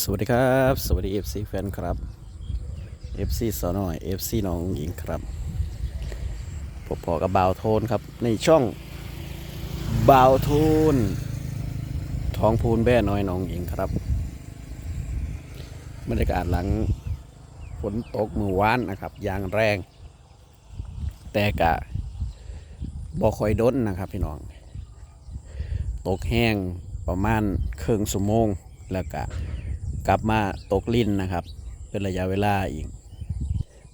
สวัสดีครับ สวัสดี FC แฟนครับ FC สาวน้อย FC น้องหญิงครับพบพอกับบาวโทนครับ ในช่องบาวโทนท้องพูนแบ่น้อยน้องหญิงครับบรรยากาศหลังฝนตกมือวานนะครับอย่างแรง แต่กะบ่ค่อยด้นนะครับพี่น้อง ตกแห้งประมาณครึ่งชั่วโมงแล้วก็ กลับมาตกลิ้นนะครับ เป็นระยะเวลาอีก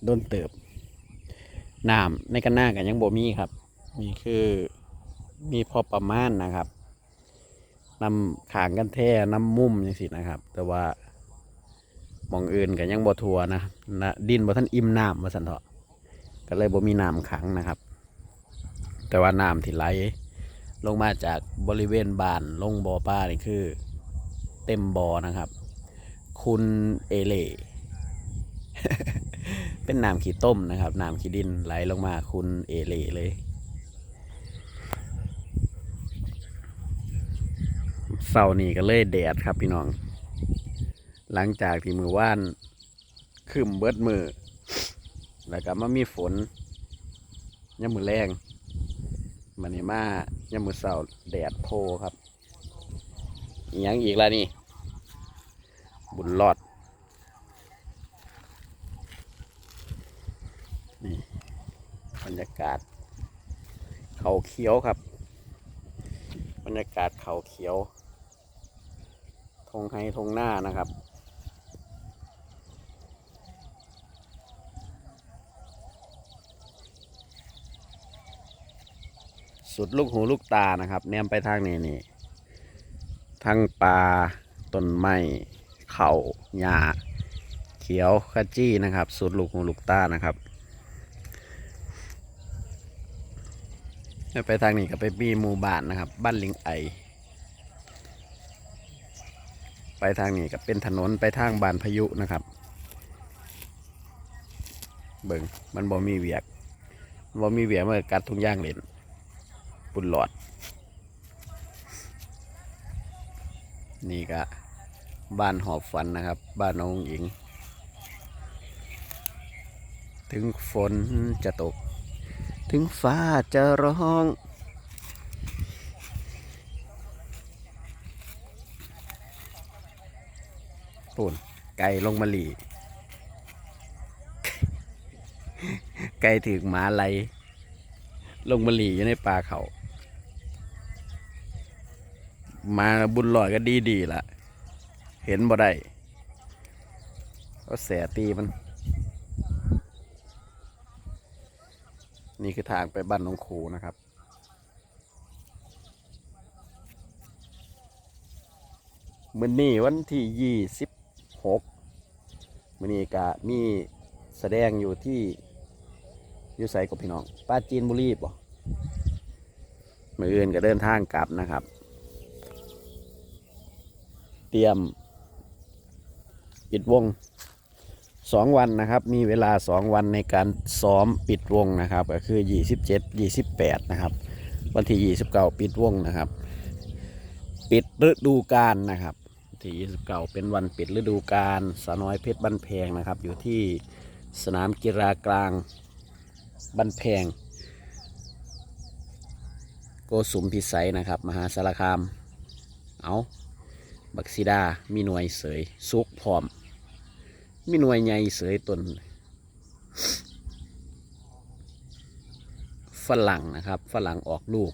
ด้นเติบน้ำในกันหน้ากันยังบ่มีครับมีคือมีพอประมาณนะครับนำขางกันแท่น้ำมุมอย่างสินะครับ แต่ว่ามองอื่นกันยังบ่ทัวนะนะดินบ่ท่านอิ่มน้ำมาสันเถาะก็เลยบ่มีน้ำขังนะครับ แต่ว่าน้ำที่ไหลลงมาจากบริเวณบานลงบ่อป้านี่คือ เต็มบ่อนะครับ คุณเอเล่เป็นน้ำขี้ต้มนะครับน้ำขี้ดินไหลลงมาคุณเอเล่เลย เสาร์นี้ก็เลยแดดครับพี่น้อง หลังจากที่มือว่านคืมเบิดมือ แล้วก็มามีฝนยามมือแรงมันนี่มาย่ามือเสาแดดโพครับอีหยังอีกแล้วนี่ บุญรอด นี่ บรรยากาศ เขาเขียวครับ บรรยากาศเขาเขียวทงไฮทงหน้านะครับสุดลูกหูลูกตานะครับ แนมไปทางนี้นี่ ทั้งปลาต้นไม้ เขาหญ้าเขียวขจี้นะครับสุดลูกหูลูกตานะครับไปทางนี้ก็ไปปีหมู่บ้านนะครับ บ้านลิงไอ ไปทางนี้ก็เป็นถนนไปทางบ้านพายุนะครับ เบิ่งมันบ่มีเวียกบ่มีเวียกมันก็กัดทุงย่างเล่นบุญหลอด นี่ก็ บ้านหอบฝันนะครับ บ้านน้องหญิง ถึงฝนจะตก ถึงฟ้าจะร้อง ปุ่นไก่ลงมาหลีไก่ถึงหมาไหลลงมาหลีอยู่ในป่าเขา มาบุญลอยก็ดีดีละ เห็นบ่ได้ก็แสตีมัน นี่คือทางไปบ้านน้องครูนะครับมื้อนี้วันที่ยี่สิบหกมื้อนี้กะมีแสดงอยู่ที่อยู่ใส่กับพี่น้องป้าจีนบุรีบ่มืออื่นก็เดินทางกลับนะครับ เตรียม ปิดวงสองวันนะครับ มีเวลาสองวันในการซ้อมปิดวงนะครับ ก็คือยี่สิบเจ็ดยี่สิบแปดนะครับ วันที่ยี่สิบเก้าปิดวงนะครับ ปิดฤดูกาลนะครับ ที่ยี่สิบเก้าเป็นวันปิดฤดูกาลสาน้อยเพชรบ้านแพงนะครับ อยู่ที่สนามกีฬากลางบันแพง โกสุมพิสัยนะครับ มหาสารคาม เอาบักซิดา มีหน่วยเสยซุกพร้อม มีหน่วยใหญ่เสยตนฝรั่งนะครับ ฝรั่งออกลูก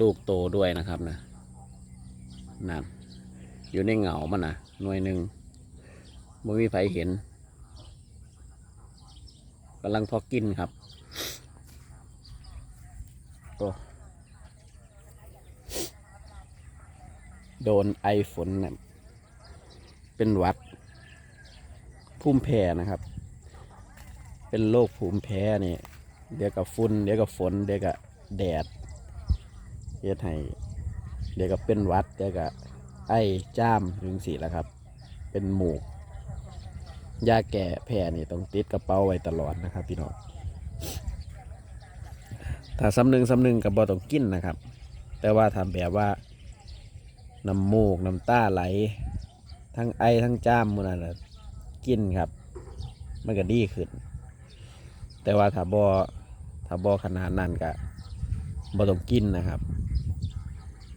ลูกโตด้วยนะครับนะนั่นอยู่ในเหงามันนะหน่วยหนึ่งไม่มีใครเห็นกำลังพอกินครับโอ้โดนไอฝนเนี่ยเป็นวัด ภูมิแพ้นะครับ เป็นโรคภูมิแพ้นี่เดี๋ยวกับฝุ่นเดี๋ยวกับฝนเดี๋ยวกับแดดเฮ็ดให้เดี๋ยวกับเป็นวัดเดี๋ยวกับไอจ้ามถึงสี่แล้วครับ เป็นหมูกยาแก้แพ้นี่ต้องติดกระเป๋าไว้ตลอดนะครับ พี่น้องถ้าสำนึงสำนึงกับบอต้องกินนะครับ แต่ว่าทำแบบว่าน้ำมูกน้ำตาไหล ทั้งไอทั้งจ้ามมันนั่นน่ะ กินครับ มันก็ดีขึ้น แต่ว่าถ้าบอถ้าบอขนาดนั้นก็บ่ต้องกินนะครับ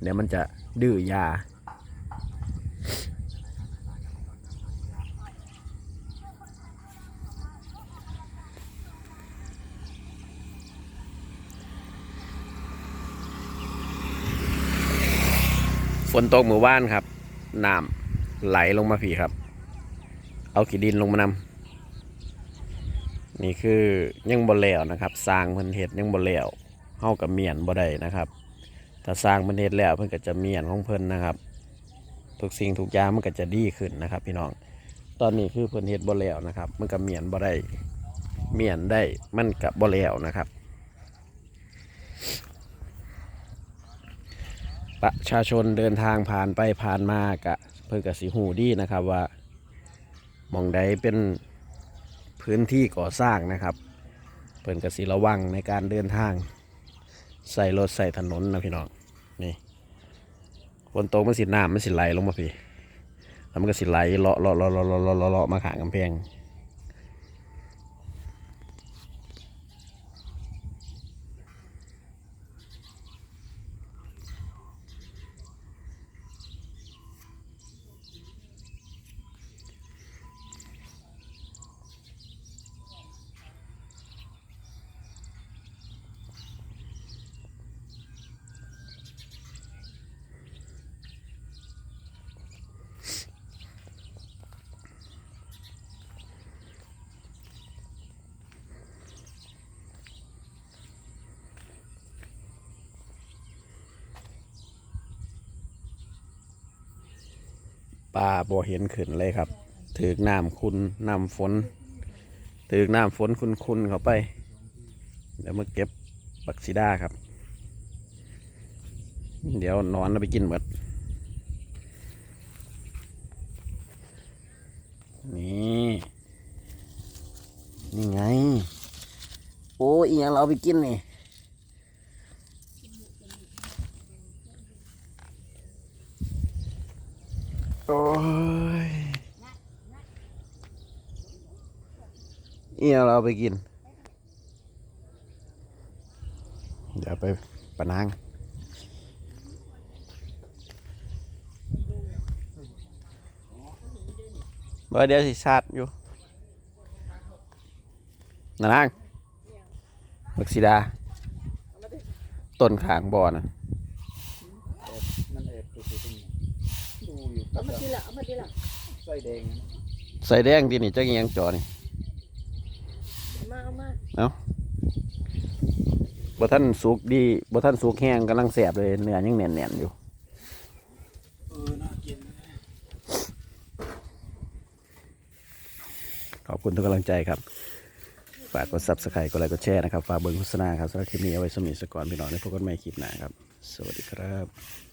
เดี๋ยวมันจะดื้อยาฝนตกเมื่อวานครับน้ำไหลลงมาผีครับ เอาขี้ดินลงมานำนี่คือยังบ่แล้วนะครับ สร้างเพิ่นเฮ็ดยังบ่แล้วเฮากับเมียนบ่ได้นะครับถ้าสร้างเพิ่นเฮ็ดแล้วเพิ่นก็จะเมียนของเพิ่นนะครับ ทุกสิ่งทุกอย่างมันก็จะดีขึ้นนะครับ พี่น้อง ตอนนี้คือเพิ่นเฮ็ดบ่แล้วนะครับ มันก็เมียนบ่ได้เมียนได้มันก็บ่แล้วนะครับประชาชนเดินทางผ่านไปผ่านมากะเพิ่นกสิหูดีนะครับว่า มองใดเป็นพื้นที่ก่อสร้างนะครับเพิ่นกสิระวังในการเดินทาง ใส่รถใส่ถนนนะพี่น้องนี่ฝนตกมันสิน้ำมันสิไหลลงมาพี่แล้วมันก็สิไหลเลาะเลาะเลาะเลาะเลาะเลาะเลาะมาขางกำแพง ปลาบ่เห็นขึ้นเลยครับถือน้ำคุณน้ำฝนถือน้ำฝนคุณคุณเข้าไป เดี๋ยวมาเก็บบักซิด้าครับ เดี๋ยวนอนแล้วไปกินหมดนี่นี่ไง โอ้ยยังเราไปกินนี่ โอ้ยเอียงเราเอาไปกิน เดี๋ยวไปปะนางเบอร์เดียวสิชาดอยู่นานางบักซิดา ต้นขางบ่อนะ มันแอบตัวตรงนี้ดูอยู่ เอามาทีละเอามาทีละสร้อยแดงใส่แดงที่นี่จักอิหยังจอนี่มาเอามาบ่ท่านสุกดีบ่ท่านสุกแห้งกำลังแสบเลยเนื้อยังแน่นๆอยู่เออน่ากินขอบคุณทุกกำลังใจครับฝากกด subscribe กดไลค์กดแชร์นะครับฝากเบิร์โฆษณาครับสำหรับคลิปนี้เอาไว้สมิสก่อนพี่น้องในพบกันใหม่คลิปหน้าครับ สวัสดีครับ